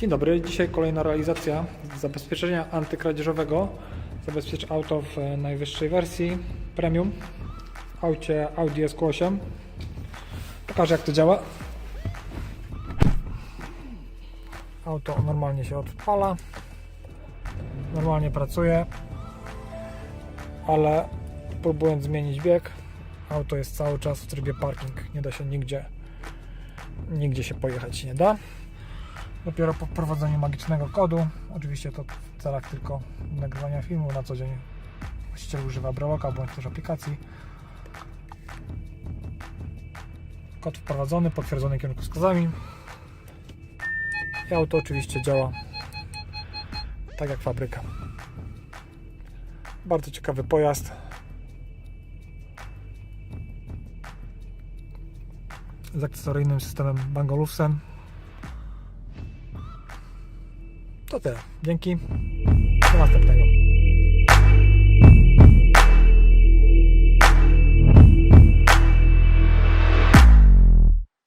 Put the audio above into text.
Dzień dobry, dzisiaj kolejna realizacja zabezpieczenia antykradzieżowego. Zabezpiecz auto w e, najwyższej wersji premium w aucie Audi SQ8. Pokażę jak to działa. Auto normalnie się odpala, normalnie pracuje, ale próbując zmienić bieg, auto jest cały czas w trybie parking. Nie da się nigdzie, nigdzie się pojechać nie da. Dopiero po wprowadzeniu magicznego kodu, oczywiście to w celach tylko nagrywania filmu na co dzień właściciel używa breloka bądź też aplikacji. Kod wprowadzony, potwierdzony kierunkowskazami. I auto oczywiście działa tak jak fabryka. Bardzo ciekawy pojazd. Z akcesoryjnym systemem Bang Olufsen. To tyle. Dzięki. Do następnego.